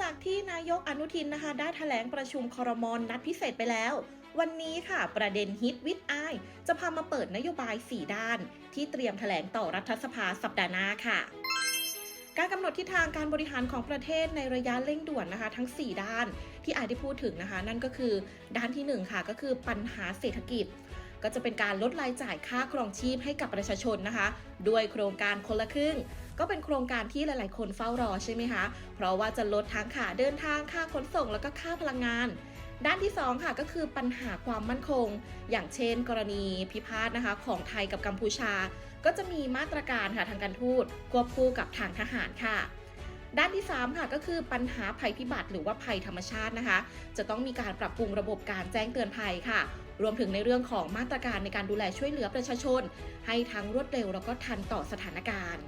จากที่นายกอนุทินนะคะ ได้แถลงประชุมคอรมอนนัดพิเศษไปแล้ว วันนี้ค่ะ ประเด็นฮิตวิดไอจะพามาเปิดนโยบาย 4 ด้าน ที่เตรียมแถลงต่อรัฐสภาสัปดาห์หน้าค่ะการกำหนดทิศทางการบริหารของประเทศในระยะเร่งด่วนนะคะ ทั้ง 4 ด้านที่อายได้พูดถึงนะคะ นั่นก็คือด้านที่ 1 ค่ะก็คือปัญหาเศรษฐกิจ ก็จะเป็นการลดรายจ่ายค่าครองชีพให้กับประชาชนนะคะ ด้วยโครงการคนละครึ่ง ก็เป็นโครงการที่หลาย ๆ คนเฝ้ารอใช่ไหมคะ เพราะว่าจะลดทั้งค่าเดินทางค่าขนส่งแล้วก็ค่าพลังงานด้านที่ 2 ค่ะก็คือปัญหาความมั่นคง อย่างเช่น กรณีพิพาทนะคะ ของไทยกับกัมพูชา ก็จะมีมาตรการค่ะทางการทูตควบคู่กับทางทหารค่ะ ด้านที่ 3 ค่ะก็คือปัญหาภัยพิบัติหรือว่าภัยธรรมชาตินะคะ จะต้องมีการปรับปรุงระบบการแจ้งเตือนภัยค่ะ รวมถึงในเรื่องของมาตรการในการดูแลช่วยเหลือประชาชน ให้ทั้งรวดเร็วแล้วก็ทันต่อสถานการณ์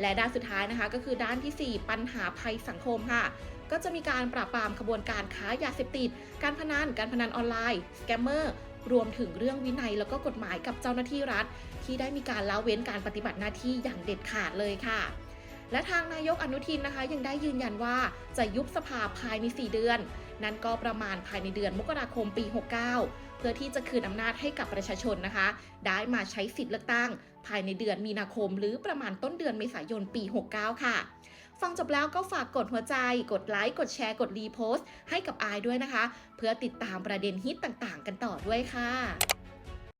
และด้านสุดท้ายนะคะ ก็คือด้านทีสี่4 ปัญหาภัยสังคมค่ะ ก็จะมีการปราบปรามขบวนการค้ายาเสพติด การพนันการพนันออนไลน์สแกมเมอร์รวมถึงเรื่องวินัยแล้วก็กฎหมายกับเจ้าหน้าที่รัฐ ที่ได้มีการละเว้นการปฏิบัติหน้าที่อย่างเด็ดขาดเลยค่ะ และทางนายกอนุทินนะคะ ยังได้ยืนยันว่าจะยุบสภาภายใน 4 เดือน นั่นก็ประมาณภายในเดือนมกราคมปี 69 เพื่อที่จะคืนอำนาจให้กับประชาชนนะคะ ได้มาใช้สิทธิ์เลือกตั้ง ภายในเดือนมีนาคม หรือประมาณต้นเดือนเมษายนปี 69 ค่ะ ฟังจบแล้วก็ฝากกดหัวใจ กดไลค์ กดแชร์ กดรีโพสต์ให้กับอายด้วยนะคะ เพื่อติดตามประเด็นฮิตต่างๆ กันต่อด้วยค่ะ